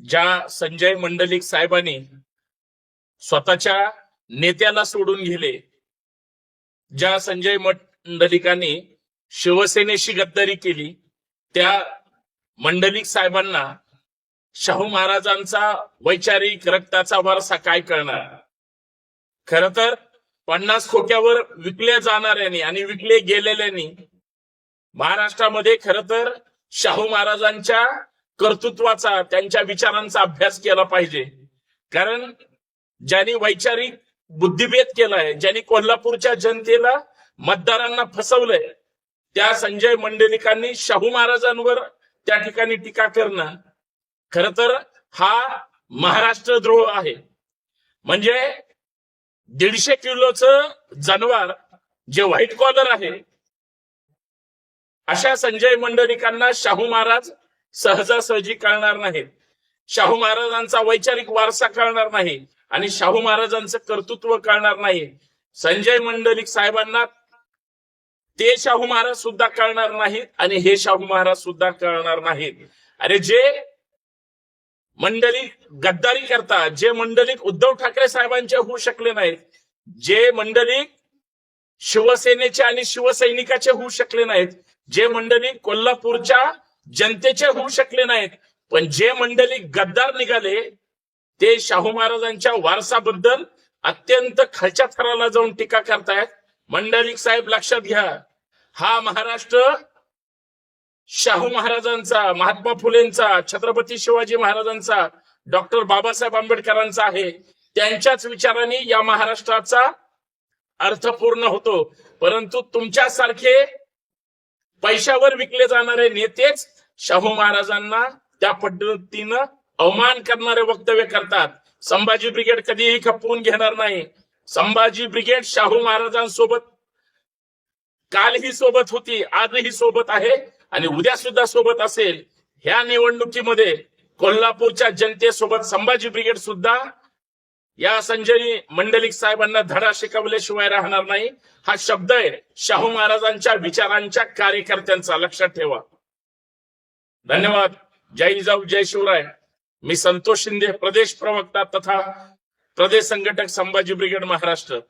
ज्या संजय मंडलिक साहेबांनी स्वतःच्या नेत्याला सोडून गेले ज्या संजय मंडलिकांनी शिवसेनेशी गद्दारी केली त्या मंडलिक साहेबांना शाहू महाराजांचा वैचारिक रक्ताचा वारसा काय करणार खर तर पन्नास खोक्यावर विकल्या जाणाऱ्यांनी आणि विकले गेलेल्यांनी महाराष्ट्रामध्ये खर तर शाहू महाराजांच्या कर्तृत्वाचा त्यांच्या विचारांचा अभ्यास केला पाहिजे. कारण ज्यांनी वैचारिक बुद्धिभेद केलाय ज्यांनी कोल्हापूरच्या जनतेला मतदारांना फसवलंय त्या संजय मंडलिकांनी शाहू महाराजांवर त्या ठिकाणी टीका करणं खर तर हा महाराष्ट्र द्रोह आहे. म्हणजे दीडशे किलोचं जनवार जे व्हाईट कॉलर आहे अशा संजय मंडलिकांना शाहू महाराज सहजासहजी कळणार नाहीत शाहू महाराजांचा वैचारिक वारसा कळणार नाही आणि शाहू महाराजांचं कर्तृत्व कळणार नाही. संजय मंडलिक साहेबांना ते शाहू महाराज सुद्धा कळणार नाहीत आणि हे शाहू महाराज सुद्धा कळणार नाहीत. अरे जे मंडलिक गद्दारी करतात जे मंडलिक उद्धव ठाकरे साहेबांचे होऊ शकले नाहीत जे मंडलिक शिवसेनेचे आणि शिवसैनिकाचे होऊ शकले नाहीत जे मंडलिक कोल्हापूरच्या जनतेचे होऊ शकले नाहीत. पण जे मंडळी गद्दार निघाले ते शाहू महाराजांच्या वारसाबद्दल अत्यंत खालच्या थराला जाऊन टीका करतायत. मंडलिक साहेब लक्षात घ्या. हा महाराष्ट्र शाहू महाराजांचा महात्मा फुलेंचा छत्रपती शिवाजी महाराजांचा डॉक्टर बाबासाहेब आंबेडकरांचा आहे. त्यांच्याच विचाराने या महाराष्ट्राचा अर्थपूर्ण होतो. परंतु तुमच्यासारखे पैशावर विकले जाणारे नेतेच शाहू महाराजांना त्या पद्धतीनं अवमान करणारे वक्तव्य करतात. संभाजी ब्रिगेड कधीही खपवून घेणार नाही. संभाजी ब्रिगेड शाहू महाराजांसोबत कालही सोबत होती आजही सोबत आहे आणि उद्या सुद्धा सोबत असेल. ह्या निवडणुकीमध्ये कोल्हापूरच्या जनतेसोबत संभाजी ब्रिगेड सुद्धा या संजय मंडलिक साहेबांना धडा शिकवल्याशिवाय राहणार नाही. हा शब्द आहे शाहू महाराजांच्या विचारांच्या कार्यकर्त्यांचा. लक्षात ठेवा. धन्यवाद. जय जाऊ जय शिवराय. मी संतोष शिंदे प्रदेश प्रवक्ता तथा प्रदेश संघटक संभाजी ब्रिगेड महाराष्ट्र.